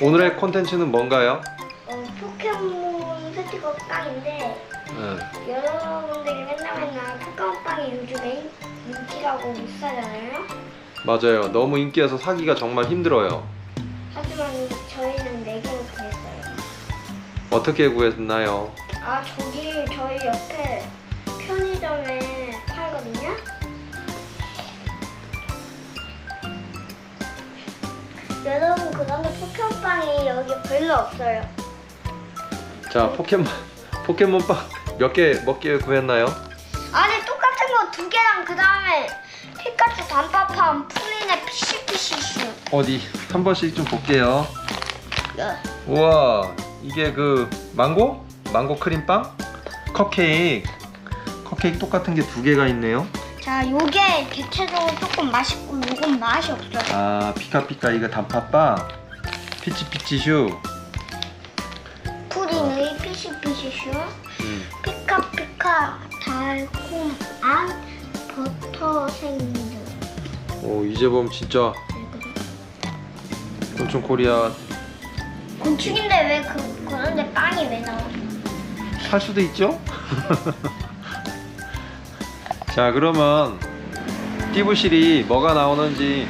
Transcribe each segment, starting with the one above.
오늘의 콘텐츠는 뭔가요? 어, 포켓몬 스티커 빵인데 응. 여러분들이 맨날 맨날 포켓몬 빵이 요즘에 인기라고 못 사잖아요. 맞아요. 너무 인기여서 사기가 정말 힘들어요. 하지만 저희는 네 개를 구했어요. 어떻게 구했나요? 아 저기 저희 옆에 편의점에 팔거든요. 여러분 그런데 포켓몬빵이 여기 별로 없어요. 자, 포켓몬 포켓몬 빵몇개 구했나요? 아니 똑같은 거 두 개랑 그 다음에 피카츄 단팥빵 프린의 피시피시슈. 어디 한 번씩 좀 볼게요. 네. 우와, 이게 그 망고? 망고 크림빵? 컵케이크. 컵케이크 똑같은 게 두 개가 있네요. 자 요게 대체적으로 조금 맛있고 요건 맛이 없어요. 아, 피카피카 이거 단팥빵. 피치피치슈. 프린의 피시피시슈. 음. 피카피카 달콤한 버터 샌드. 오, 이제 보면 진짜 곤충 코리아 곤충인데 왜 그, 그런데 빵이 왜 나와? 살 수도 있죠? 자, 그러면 띠부실이 뭐가 나오는지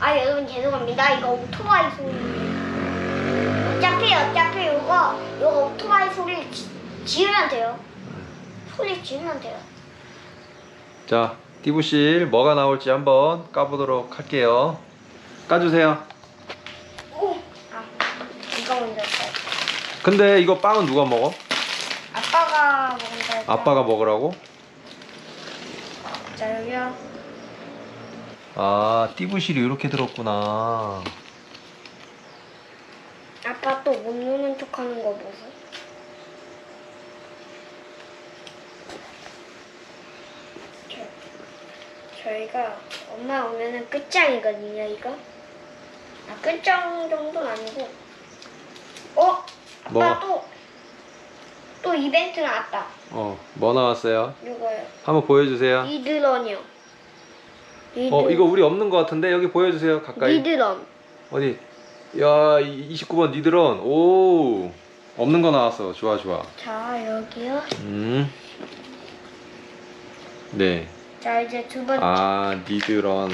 아 여러분 죄송합니다. 이거 오토바이 소리예요. 어차피 어차피 이거 이거 오토바이 소리 지, 지으면 돼요. 소리 지으면 돼요. 자, 띠부실 뭐가 나올지 한번 까보도록 할게요. 까주세요. 오, 아 이거 먼저 써요. 근데 이거 빵은 누가 먹어? 아빠가. 했죠? 아빠가 먹으라고? 자 여기요. 아, 띠부실이 이렇게 들었구나. 아빠 또 못 노는 척 하는 거 보소. 저- 저희가 엄마 오면은 끝장이거든요 이거. 아 끝장 정도는 아니고. 어? 아빠 뭐? 또. 또 이벤트 나왔다. 어, 뭐 나왔어요? 이거요. 한번 보여주세요. 리드런이요. 리드, 어, 이거 우리 없는 것 같은데 여기 보여주세요. 가까이. 리드런. 어디? 야, 이- 29번 니드런. 오, 없는 거 나왔어. 좋아, 좋아. 자 여기요. 음. 네. 자 이제 두 번째. 아, 니드런.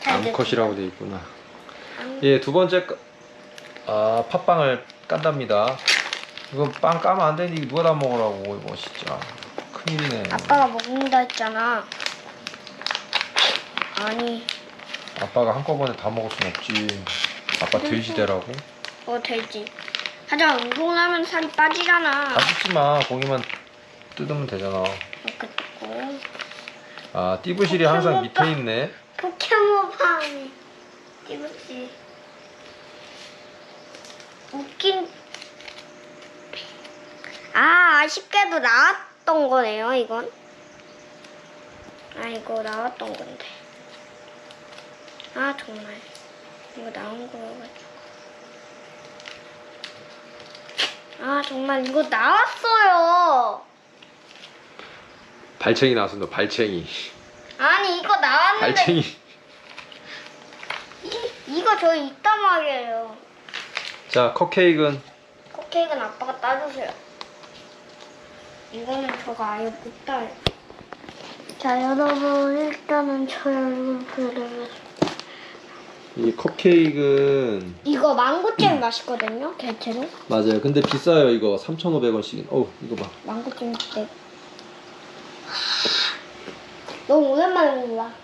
자, 이제 암컷이라고 돼 있구나. 암- 예, 두 번째 까- 아, 팥빵을 깐답니다. 이거 빵 까면 안 이거 누가 다 먹으라고 이거 진짜 큰일이네. 아빠가 먹는다 했잖아. 아니, 아빠가 한꺼번에 다 먹을 순 없지. 아빠 돼지대라고? 어 되지. 하지만 운동하면 살이 빠지잖아. 까짓지 마. 고기만 뜯으면 되잖아. 이렇게 뜯고. 아, 띠부실이 항상 밑에 있네. 포켓몬빵. 띠부치. 웃긴. 아, 아쉽게도 나왔던 거네요, 이건. 아, 이거 나왔던 건데. 아, 정말. 이거 나온 거여가지고. 아, 정말 이거 나왔어요. 발챙이 나왔습니다. 발챙이. 아니, 이거 나왔는데. 발챙이. 이, 이거 저기 있단 말이에요. 자, 컵케이크는 컵케이크는 아빠가 따주세요. 이거는 저가 아예 못 따요. 자, 여러분, 일단은 저 여러분들을. 이 컵케이크는 이거 망고잼 맛있거든요, 대체로. 맞아요. 근데 비싸요, 이거. 3,500원씩. 어우, 이거 봐. 망고잼 때. 너무 오랜만에 먹는다.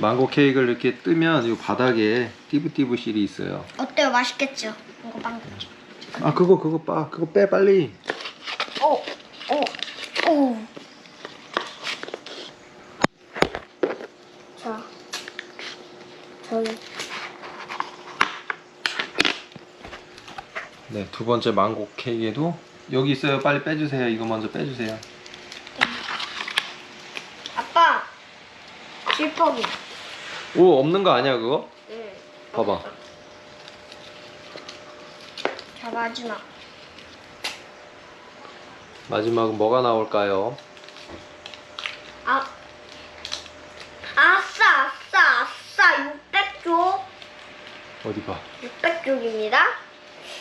망고 케이크를 이렇게 뜨면 이 바닥에 띠부띠부 실이 있어요. 어때요? 맛있겠죠? 이거 망고잼. 아, 그거 그거 빠. 그거 빼 빨리. 오, 오, 오. 자, 저기. 네, 두 번째 망고 케이크에도 여기 있어요. 빨리 빼 주세요. 이거 먼저 빼 주세요. 아빠, 질퍽이. 오, 없는 거 아니야, 그거? 응. 봐봐. 자, 마지막. 마지막은 뭐가 나올까요? 아, 아싸, 아싸, 아싸, 600쪽. 어디 봐. 600쪽입니다.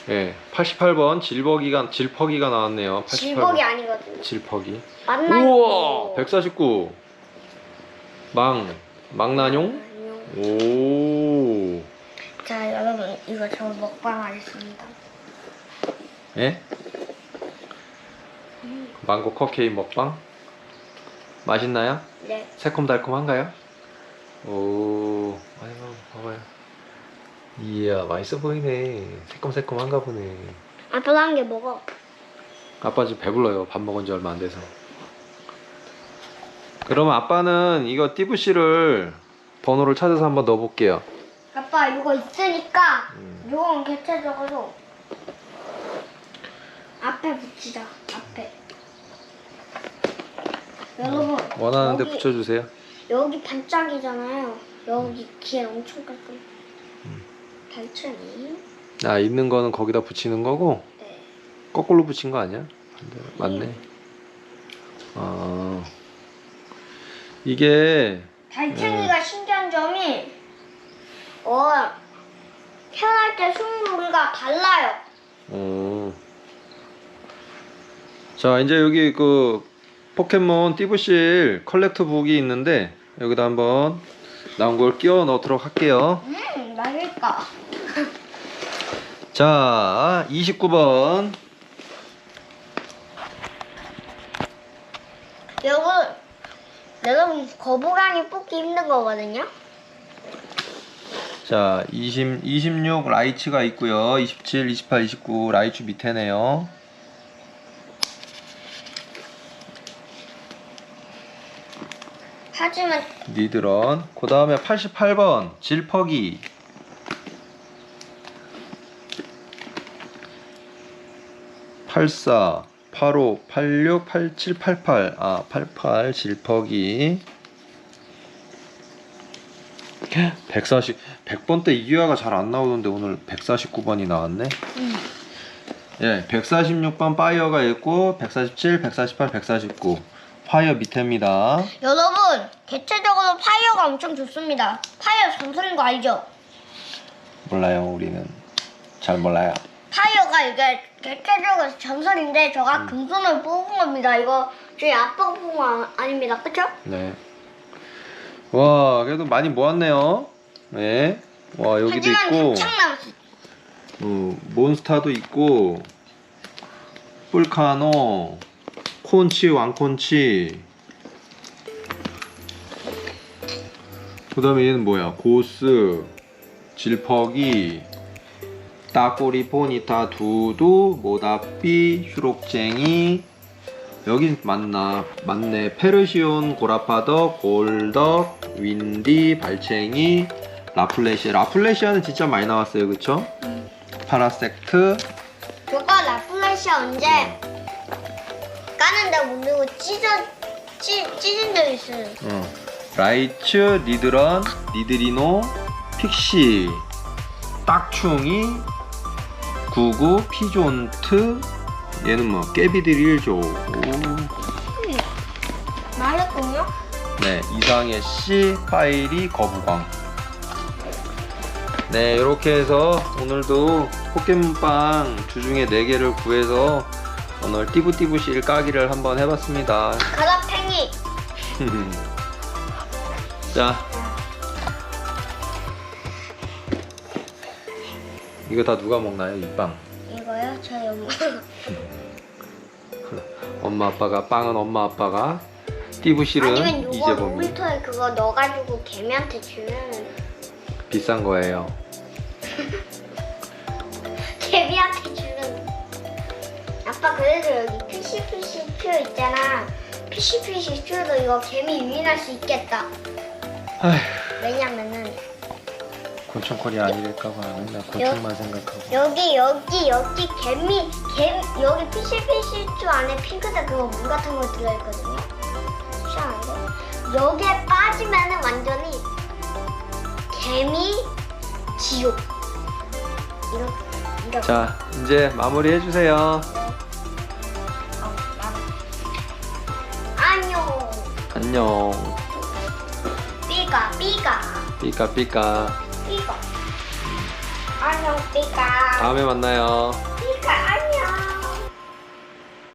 예, 88번 질버기가 질퍼기가 나왔네요. 88번. 질복이 아니거든요. 질퍼기. 맞나요? 우와, 149. 망 망나뇽? 오. 자, 여러분, 이거 저 먹방 하겠습니다. 예? 망고 컵케이크 먹방? 맛있나요? 네. 새콤달콤한가요? 오, 아이고, 봐봐요. 이야, 맛있어 보이네. 새콤새콤한가 보네. 아빠도 한 개 먹어. 아빠 지금 배불러요. 밥 먹은 지 얼마 안 돼서. 그러면 아빠는 이거 띠부씨를 번호를 찾아서 한번 넣어볼게요. 아빠, 이거 있으니까, 음. 요건 개체적으로 앞에 붙이자. 앞에. 여러분, 원하는데 여기, 붙여주세요. 여기 반짝이잖아요. 여기 귀에 엄청 깔끔. 음. 달팽이. 아, 있는 거는 거기다 붙이는 거고, 네. 거꾸로 붙인 거 아니야? 반대로. 맞네. 아, 이게, 달팽이가 음. 신기한 점이 어 태어날 때 승부가 달라요. 어. 자, 이제 여기 그 포켓몬 띠부실 컬렉터 북이 있는데, 여기다 한번 나온 걸 끼워 넣도록 할게요. 음 맛있까. 자, 29번. 여러분 여러분 거북이니 뽑기 힘든 거거든요. 자, 20, 26 라이츠가 있고요. 27, 28, 29 라이츠 밑에네요. 하지만 니드런. 그 다음에 88번 질퍽이. 팔사, 85, 86, 87, 88. 아, 88 질퍽이. 140, 100번 때 이유아가 잘 안 나오던데 오늘 149번이 나왔네. 음, 예, 146번 파이어가 있고 147, 148, 149 파이어 밑에입니다. 여러분 개체적으로 파이어가 엄청 좋습니다. 파이어 전설인 거 알죠? 몰라요, 우리는 잘 몰라요. 파이어가 이게 개체적으로 전설인데 저가 금손을 뽑은 겁니다. 이거 저희 아빠 뽑은 거 아- 아닙니다. 그쵸? 네. 와, 그래도 많이 모았네요. 네. 와, 여기도 하지만 있고, 한창 남았어. 어, 몬스타도 있고, 뿔카노, 콘치, 왕콘치. 그 다음에 얘는 뭐야? 고스, 질퍽이, 따꼬리, 포니타, 두두, 모다삐, 휴록쟁이. 여긴 맞나? 맞네. 페르시온, 고라파덕, 골덕, 윈디, 발챙이, 라플레시아. 라플레시아는 진짜 많이 나왔어요, 그쵸? 파라섹트, 저거 라플레시아 언제 까는데 못 누고 찢어 찢 찢은 적 있어요. 어. 라이츠, 니드런, 니드리노, 픽시, 딱충이, 구구, 피존트, 얘는 뭐, 깨비들 1조. 말했군요. 네, 이상의 씨, 파일이 거부광. 네, 이렇게 해서 오늘도 포켓몬빵 주중에 4개를 구해서 오늘 띠부띠부실 까기를 한번 해봤습니다. 가라팽이 자, 이거 다 누가 먹나요, 이 빵? 이거요? 저희 엄마. 엄마 아빠가 빵은 엄마 아빠가 띠부실은 아니면 요거 이재범이 놀이터에 그거 넣어가지고 개미한테 주면은 비싼 거예요. 개미한테 주는. 아빠 그래도 여기 피시피시 표 있잖아. 피시피시 표도 이거 개미 유인할 수 있겠다. 아휴, 왜냐면은 곤충거리 아니랄까봐 맨날 곤충만 생각하고. 여기 여기 여기 개미 개 여기 쭈 안에 핑크색 그거 물 같은 거 들어있거든요. 시원한데 여기에 빠지면은 완전히 개미 지옥. 이렇게 이렇게. 자, 이제 마무리 해주세요. 어, 나도. 안녕. 안녕. 삐까 삐까 삐까 삐까. 삐까 안녕 삐까 다음에 만나요.